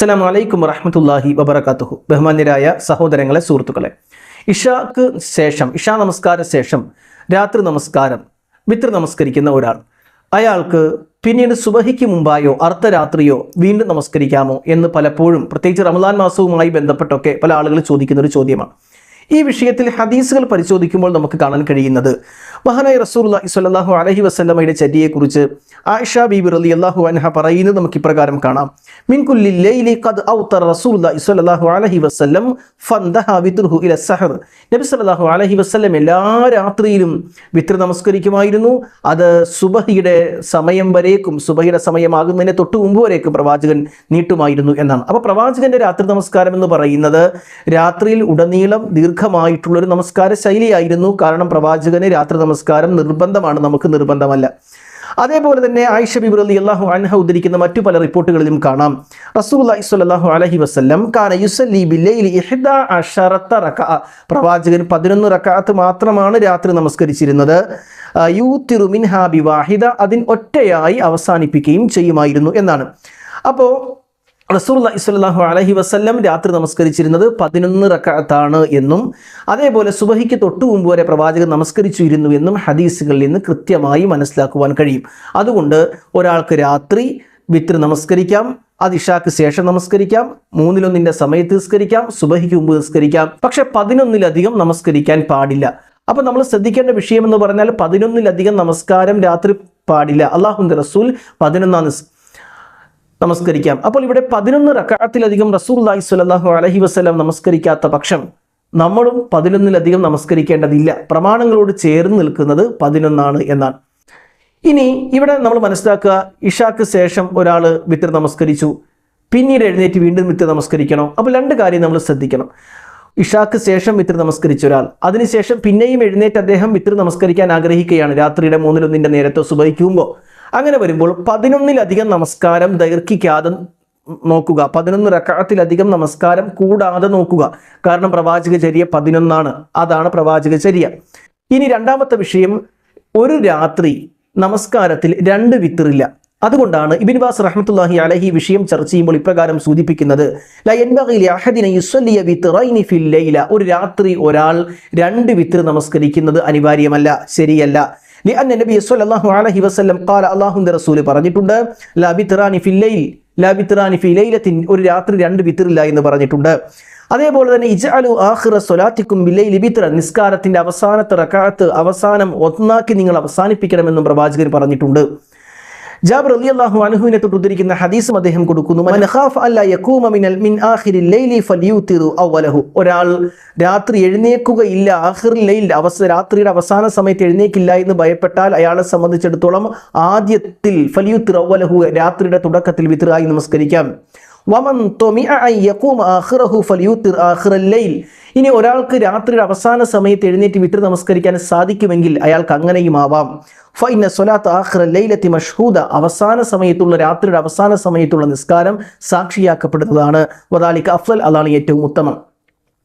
അസ്സലാമു വലൈക്കും വറഹമത്തല്ലാഹി വബർക്കാത്തുഹു ബഹുമാന്യരായ സഹോദരങ്ങളെ സുഹൃത്തുക്കളെ ഇഷാക്ക് ശേഷം ഇഷാ നമസ്കാര ശേഷം രാത്രി നമസ്കാരം വിത്ര നമസ്കരിക്കുന്ന ഒരാൾ. അയാൾക്ക് പിന്നീട് സുബഹിക്ക് മുമ്പായോ അർദ്ധരാത്രിയോ വീണ്ടും നമസ്കരിക്കാമോ എന്ന് പലപ്പോഴും പ്രത്യേകിച്ച് റമദാൻ മാസവുമായി ബന്ധപ്പെട്ടൊക്കെ പല ആളുകൾ ചോദിക്കുന്ന ഒരു ചോദ്യമാണ്. ഈ വിഷയത്തിൽ ഹദീസുകൾ പരിശോധിക്കുമ്പോൾ നമുക്ക് കാണാൻ കഴിയുന്നത് മഹാനായ റസൂർല്ലാഹി സ്വല്ലല്ലാഹു അലൈഹി വസല്ലമയുടെ ചര്യയെക്കുറിച്ച് ആയിഷ ബീബി റലി അള്ളാഹു അൻഹ പറയുന്നത് നമുക്ക് ഇപ്രകാരം കാണാം. നബി സല്ലാഹു അലൈഹി വസല്ലം എല്ലാ രാത്രിയിലും വിത്ര നമസ്കരിക്കുമായിരുന്നു. അത് സുബഹിയുടെ സമയം വരേക്കും സുബഹിയുടെ സമയമാകുന്നതിന് തൊട്ട് മുമ്പ് വരേക്കും പ്രവാചകൻ നീട്ടുമായിരുന്നു എന്നാണ്. അപ്പോൾ പ്രവാചകന്റെ രാത്രി നമസ്കാരം എന്ന് പറയുന്നത് രാത്രിയിൽ ഉടനീളം ദീർഘമായിട്ടുള്ള ഒരു നമസ്കാര ശൈലിയായിരുന്നു. കാരണം പ്രവാചകന് രാത്രി നമസ്കാരം നിർബന്ധമാണ് നമുക്ക് നിർബന്ധമല്ല. അതേപോലെ തന്നെ ആയിഷ ബിബ് അലി അള്ളാഹു അൻഹ ഉദ്ധരിക്കുന്ന മറ്റു പല റിപ്പോർട്ടുകളിലും കാണാം. റസൂലി അലൈഹി വസല്ലം കാന അശറത്ത റകഅ പ്രവാചകൻ പതിനൊന്ന് റക്കാത്ത് മാത്രമാണ് രാത്രി നമസ്കരിച്ചിരുന്നത്. യൂത്തിറു മിൻഹാ ബിവാഹിദ. അതിൻ ഒറ്റയായി അവസാനിപ്പിക്കുകയും ചെയ്യുമായിരുന്നു എന്നാണ്. അപ്പോൾ റസൂൽ ഇസ്വല്ലാഹു അലഹി വസ്ല്ലം രാത്രി നമസ്കരിച്ചിരുന്നത് പതിനൊന്ന് റക്കാത്താണ് എന്നും അതേപോലെ സുബഹിക്ക് തൊട്ടു മുമ്പ് വരെ പ്രവാചകൻ നമസ്കരിച്ചു ഇരുന്നു എന്നും ഹദീസുകളിൽ നിന്ന് കൃത്യമായി മനസ്സിലാക്കുവാൻ കഴിയും. അതുകൊണ്ട് ഒരാൾക്ക് രാത്രി വിത്ര നമസ്കരിക്കാം അത് ഇഷാക്ക് ശേഷം നമസ്കരിക്കാം മൂന്നിലൊന്നിന്റെ സമയത്ത് നിസ്കരിക്കാം സുബഹിക്ക് മുമ്പ് നിസ്കരിക്കാം. പക്ഷെ പതിനൊന്നിലധികം നമസ്കരിക്കാൻ പാടില്ല. അപ്പം നമ്മൾ ശ്രദ്ധിക്കേണ്ട വിഷയം എന്ന് പറഞ്ഞാൽ പതിനൊന്നിലധികം നമസ്കാരം രാത്രി പാടില്ല. അള്ളാഹുന്റെ റസൂൽ പതിനൊന്നാം നമസ്കരിക്കാം. അപ്പോൾ ഇവിടെ പതിനൊന്ന് റക്കാത്തിലധികം റസൂല്ലാഹി സ്വല്ലല്ലാഹു അലഹി വസല്ലം നമസ്കരിക്കാത്ത പക്ഷം നമ്മളും പതിനൊന്നിലധികം നമസ്കരിക്കേണ്ടതില്ല. പ്രമാണങ്ങളോട് ചേർന്ന് നിൽക്കുന്നത് പതിനൊന്നാണ് എന്നാണ്. ഇനി ഇവിടെ നമ്മൾ മനസ്സിലാക്കുക ഇഷാക്ക് ശേഷം ഒരാൾ വിത്ര നമസ്കരിച്ചു. പിന്നീട് എഴുന്നേറ്റ് വീണ്ടും വിത്ര നമസ്കരിക്കണം. അപ്പോൾ രണ്ട് കാര്യം നമ്മൾ ശ്രദ്ധിക്കണം. ഇഷാക്ക് ശേഷം വിത്ര നമസ്കരിച്ച ഒരാൾ. അതിനുശേഷം പിന്നെയും എഴുന്നേറ്റ് അദ്ദേഹം വിത്ര നമസ്കരിക്കാൻ ആഗ്രഹിക്കുകയാണ്. രാത്രിയുടെ മൂന്നിലൊന്നിന്റെ നേരത്തോ സുബഹിക്കുമ്പോൾ. അങ്ങനെ വരുമ്പോൾ പതിനൊന്നിലധികം നമസ്കാരം ദൈർഘിക്കാതെ നോക്കുക. പതിനൊന്ന് റക്കാത്തിലധികം നമസ്കാരം കൂടാതെ നോക്കുക. കാരണം പ്രവാചക ചര്യ പതിനൊന്നാണ്. അതാണ് പ്രവാചക ചര്യ. ഇനി രണ്ടാമത്തെ വിഷയം ഒരു രാത്രി നമസ്കാരത്തിൽ രണ്ട് വിത്തറില്ല. അതുകൊണ്ടാണ് ഇബിൻ ബാസ് റഹ്മത്തുല്ലാഹി അലഹി വിഷയം ചർച്ച ചെയ്യുമ്പോൾ ഇപ്രകാരം സൂചിപ്പിക്കുന്നത്. ഒരു രാത്രി ഒരാൾ രണ്ട് വിത്തർ നമസ്കരിക്കുന്നത് അനിവാര്യമല്ല ശരിയല്ല. ലിഅന്ന നബി സല്ലല്ലാഹു അലൈഹി വസല്ലം ഖാല അല്ലാഹുവിന്റെ റസൂൽ പറഞ്ഞിട്ടുണ്ട് ലാ ഫിലൈലത്തിൻ ലാ ബിത്റാനി ഫി ലൈലത്തിൻ ഒരു രാത്രി രണ്ട് വിത്തറില്ല എന്ന് പറഞ്ഞിട്ടുണ്ട്. അതേപോലെ തന്നെ ഇജഅലു ആഖിറ സൊലാത്തിക്കും ബില്ലൈലി ബിത്ര നിസ്കാരത്തിന്റെ അവസാനത്തെ റക്കാത്ത് അവസാനം ഒന്നാക്കി നിങ്ങൾ അവസാനിപ്പിക്കണമെന്നും പ്രവാചകൻ പറഞ്ഞിട്ടുണ്ട്. ജാബർ റളിയല്ലാഹു അൻഹുവിനെ തൊട്ട് ഉദ്ധരിക്കുന്ന ഹദീസും അദ്ദേഹം കൊടുക്കുന്നു. മൻ ഖാഫ് അല്ല യകൂമ മിനൽ മിൻ ആഖിരിൽ ലൈലി ഫൽയൂത്തിറു അവലഹു ഒരാൾ രാത്രി എഴുന്നേൽക്കുകയില്ല ആഖിറിൽ ലൈൽ അവസ രാത്രിയുടെ അവസാന സമയത്ത് എഴുന്നേക്കില്ല എന്ന് ഭയപ്പെട്ടാൽ അയാളെ സംബന്ധിച്ചിടത്തോളം ആദ്യത്തിൽ ഫലിയുത്തിർ അവലഹു രാത്രിയുടെ തുടക്കത്തിൽ വിത്രായി നമസ്കരിക്കാം. വമൻ ഇനി ഒരാൾക്ക് രാത്രിയുടെ അവസാന സമയത്ത് എഴുന്നേറ്റ് വിട്ടു നമസ്കരിക്കാൻ സാധിക്കുമെങ്കിൽ അയാൾക്ക് അങ്ങനെയും ആവാം. ഫൈന സൊലാത്ത് ആഖിറ ലൈലത്തി അവസാന സമയത്തുള്ള രാത്രിയുടെ അവസാന സമയത്തുള്ള നിസ്കാരം സാക്ഷിയാക്കപ്പെടുന്നതാണ്. വദാലിക്ക് അഫ്ലൽ അതാണ് ഏറ്റവും ഉത്തമം.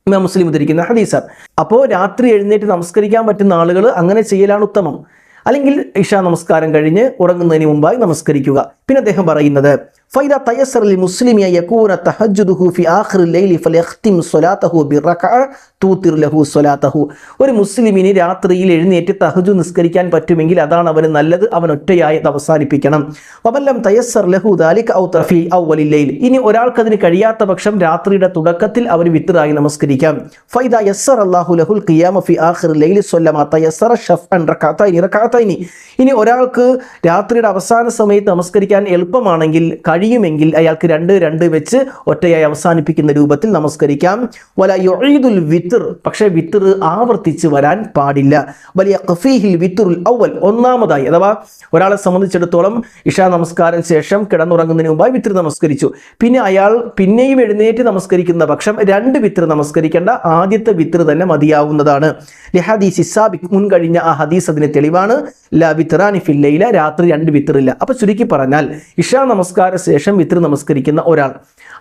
ഇമാം മുസ്ലിം ഉദ്ധരിക്കുന്ന ഹദീസർ അപ്പോൾ രാത്രി എഴുന്നേറ്റ് നമസ്കരിക്കാൻ പറ്റുന്ന ആളുകൾ അങ്ങനെ ചെയ്യലാണ് ഉത്തമം. അല്ലെങ്കിൽ ഇഷ നമസ്കാരം കഴിഞ്ഞ് ഉറങ്ങുന്നതിന് മുമ്പായി നമസ്കരിക്കുക. പിന്നെ അദ്ദേഹം പറയുന്നത് ഫൈദ തയസർ ലി മുസ്ലിമിയ യകൂന തഹജ്ജുദുഹു ഫി ആഖിറിൽ ലൈലി ഫലയഖ്തിം സ്വലാത്തഹു ബിറകഅ തൂതിർ ലഹു സ്വലാത്തഹു. ഒരു മുസ്ലിമിന് രാത്രിയിൽ എഴുന്നേറ്റ് തഹജു നിസ്കരിക്കാൻ പറ്റുമെങ്കിൽ അതാണ് അവന് നല്ലത് അവൻ ഒറ്റയായി അത് അവസാനിപ്പിക്കണം. വബല്ലം തയസ്സർ ലഹു ദാലിക ഔ തഫി ഔ വലില്ലയിൽ ഇനി ഒരാൾക്കതിന് കഴിയാത്ത പക്ഷം രാത്രിയുടെ തുടക്കത്തിൽ അവർ വിത്തറായി നമസ്കരിക്കാം. ഫൈദ യസ്സർ അള്ളാഹു ലഹുൽ ഖിയാമ ഫി ആഖിർ ലൈലി സ്വല്ലമ തയസ്സറ ഷഫ്അൻ റകഅതൈനി റകഅതൈനി ഇനി ഒരാൾക്ക് രാത്രിയുടെ അവസാന സമയത്ത് നമസ്കരിക്കാൻ എളുപ്പമാണെങ്കിൽ കഴിയുമെങ്കിൽ അയാൾക്ക് രണ്ട് രണ്ട് വെച്ച് ഒറ്റയായി അവസാനിപ്പിക്കുന്ന രൂപത്തിൽ നമസ്കരിക്കാം. വല യുഈദുൽ വിത്ർ പക്ഷേ വിത്തുർ ആവർത്തിച്ച് വരാൻ പാടില്ല. വലിയ കഫീഹിൽ വിത്തുറുൽ ഔവൽ ഒന്നാമതായി. അഥവാ ഒരാളെ സംബന്ധിച്ചിടത്തോളം ഇഷാ നമസ്കാരം ശേഷം കിടന്നുറങ്ങുന്നതിന് മുമ്പായി വിത്തിർ നമസ്കരിച്ചു. പിന്നെ അയാൾ പിന്നെയും എഴുന്നേറ്റ് നമസ്കരിക്കുന്ന പക്ഷം രണ്ട് വിത്തിർ നമസ്കരിക്കേണ്ട ആദ്യത്തെ വിത്തിർ തന്നെ മതിയാവുന്നതാണ്. ലിഹാദീസ് ഇസാബിക് മുൻ കഴിഞ്ഞ ആ ഹദീസ് അതിന് തെളിവാണ്. ലാ വിത്റാനി ഫില്ലയില രാത്രി രണ്ട് വിത്തിറില്ല. അപ്പൊ ചുരുക്കി പറഞ്ഞാൽ ഇഷാ നമസ്കാര ശേഷം വിത്തിർ നമസ്കരിക്കുന്ന ഒരാൾ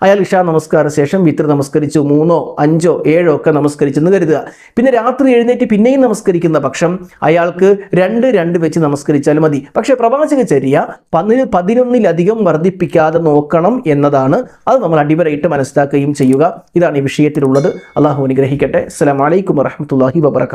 അയാൾ ഇഷാ നമസ്കാര ശേഷം വിത്ര നമസ്കരിച്ചു മൂന്നോ അഞ്ചോ ഏഴോ ഒക്കെ നമസ്കരിച്ചെന്ന് കരുതുക. പിന്നെ രാത്രി എഴുന്നേറ്റ് പിന്നെയും നമസ്കരിക്കുന്ന പക്ഷം അയാൾക്ക് രണ്ട് രണ്ട് വെച്ച് നമസ്കരിച്ചാൽ മതി. പക്ഷേ പ്രവാചക ചര്യ പതിന് പതിനൊന്നിലധികം വർദ്ധിപ്പിക്കാതെ നോക്കണം എന്നതാണ്. അത് നമ്മൾ അടിവരയിട്ട് മനസ്സിലാക്കുകയും ചെയ്യുക. ഇതാണ് ഈ വിഷയത്തിലുള്ളത്. അള്ളാഹു അനുഗ്രഹിക്കട്ടെ. അസ്സലാമു അലൈക്കും വറഹ്മത്തുള്ളാഹി വബറകാതുഹു